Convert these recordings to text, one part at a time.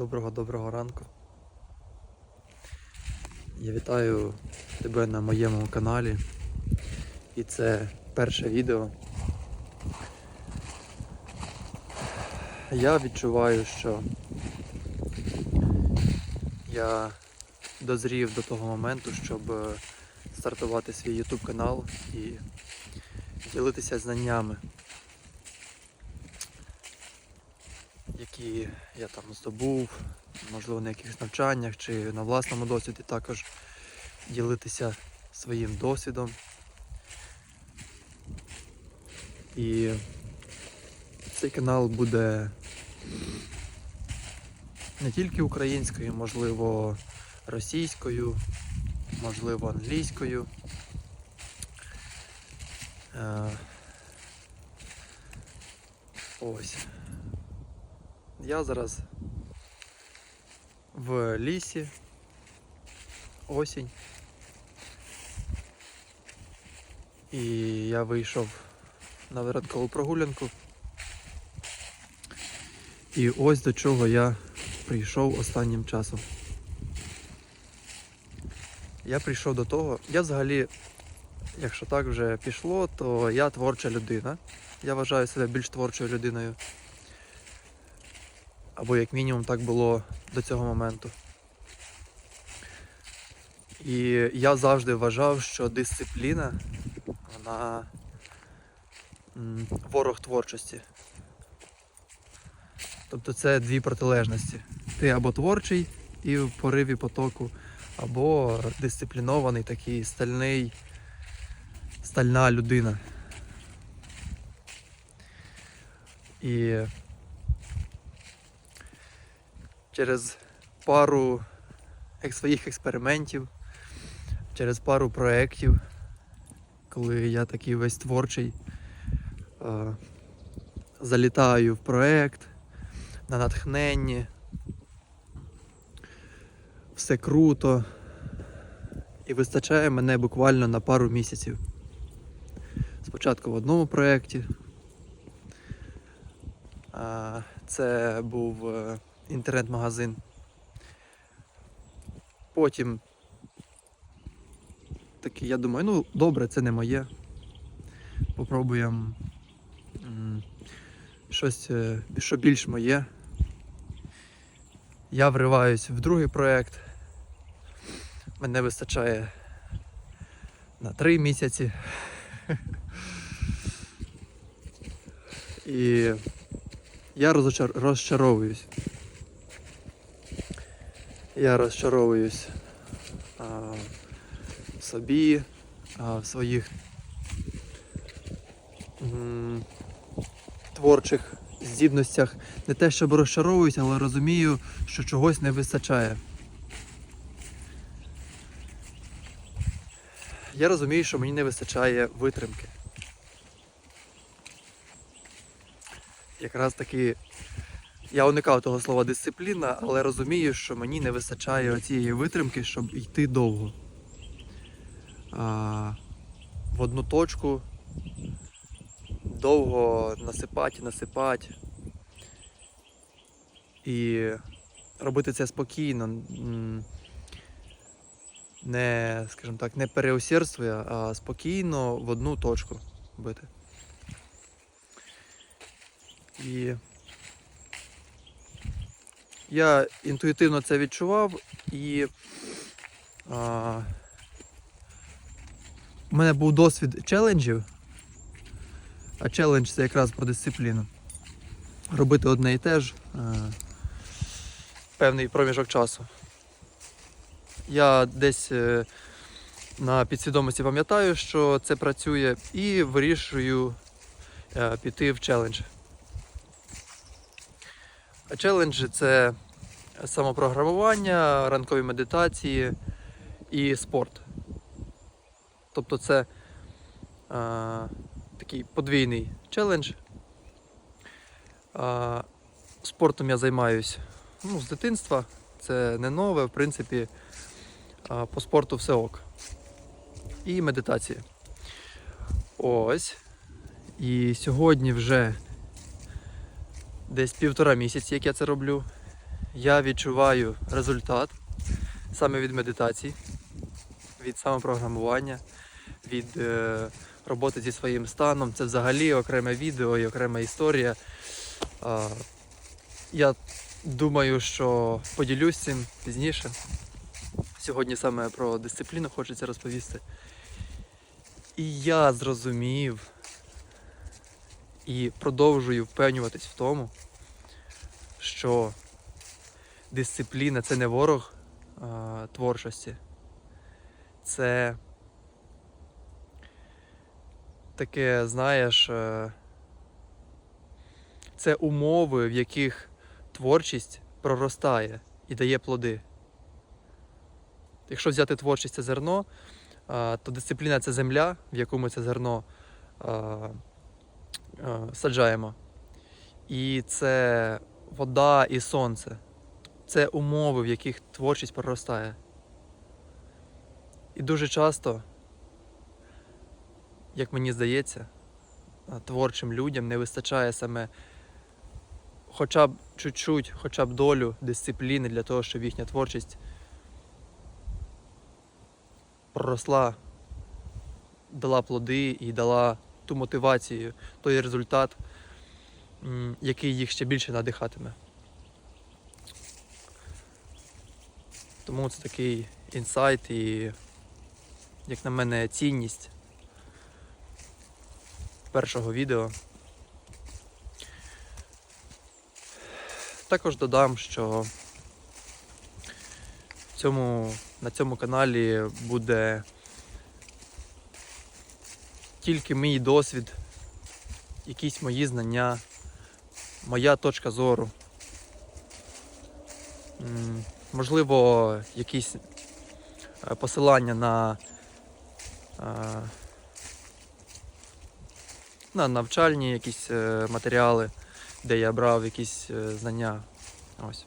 Доброго-доброго ранку. Я вітаю тебе на моєму каналі. І це перше відео. Я відчуваю, що я дозрів до того моменту, щоб е, стартувати свій YouTube канал і ділитися знаннями, які я там здобув, можливо, на якихось навчаннях чи на власному досвіді також ділитися своїм досвідом. І цей канал буде не тільки українською, можливо, російською, можливо, англійською. Е, Ось. Я зараз в лісі. Осінь. І я вийшов на вирадкову прогулянку. І ось до чого я прийшов останнім часом. Я прийшов до того, я взагалі, якщо так вже пішло, то я творча людина. Я вважаю себе більш творчою людиною. Або як мінімум так було до цього моменту. І я завжди вважав, що дисципліна вона ворог творчості. Тобто це дві протилежності. Ти або творчий і в пориві потоку, або дисциплінований, такий стальний, стальна людина. І через пару своїх експериментів, через пару проєктів, коли я такий весь творчий, е, залітаю в проєкт на натхненні, все круто і вистачає мене буквально на пару місяців. Спочатку в одному проєкті. Це був е, інтернет-магазин. Потім такий, я думаю, ну добре, це не моє. Попробуємо щось, е, що більш моє. Я вриваюсь в другий проєкт. Мене вистачає на три місяці. І я розчаровуюсь. Я розчаровуюсь а, в собі, а, в своїх м, творчих здібностях. Не те, щоб розчаровуюсь, але розумію, що чогось не вистачає. Я розумію, що мені не вистачає витримки. Якраз таки я уникав того слова дисципліна, але розумію, що мені не вистачає цієї витримки, щоб йти довго. А, в одну точку довго насипати насипати. І робити це спокійно, не, скажімо так, не переусердствує, а спокійно в одну точку бити. І я інтуїтивно це відчував і а, у мене був досвід челенджів, а челендж це якраз про дисципліну. Робити одне і те ж а, певний проміжок часу. Я десь е, на підсвідомості пам'ятаю, що це працює, і вирішую е, піти в челендж. Челенджі це самопрограмування, ранкові медитації і спорт. Тобто це а, такий подвійний челендж. А, спортом я займаюсь ну, з дитинства. Це не нове, в принципі, а, по спорту все ок. І медитація. Ось. І сьогодні вже десь півтора місяці, як я це роблю. я відчуваю результат саме від медитацій, від самопрограмування, від е, роботи зі своїм станом. Це взагалі окреме відео і окрема історія. А, я думаю, що поділюсь цим пізніше. Сьогодні саме про дисципліну хочеться розповісти. І я зрозумів і продовжую впевнюватись в тому, що дисципліна це не ворог а, творчості. Це таке, знаєш, е, це умови, в яких творчість проростає і дає плоди. Якщо взяти творчість це зерно, то дисципліна це земля, в яку ми це зерно саджаємо. І це вода і сонце. Це умови, в яких творчість проростає. І дуже часто, як мені здається, творчим людям не вистачає саме хоча б чуть-чуть, хоча б долю дисципліни для того, щоб їхня творчість проросла, дала плоди і дала ту мотивацію, той результат, який їх ще більше надихатиме. Тому це такий інсайт і, як на мене, цінність першого відео. Також додам, що цьому, на цьому каналі буде тільки мій досвід, якісь мої знання, моя точка зору. Можливо, якісь е, посилання на, е, на навчальні якісь е, матеріали, де я брав якісь знання. Ось.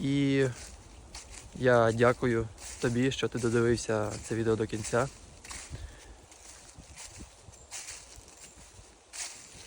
І я дякую тобі, що ти додивився це відео до кінця.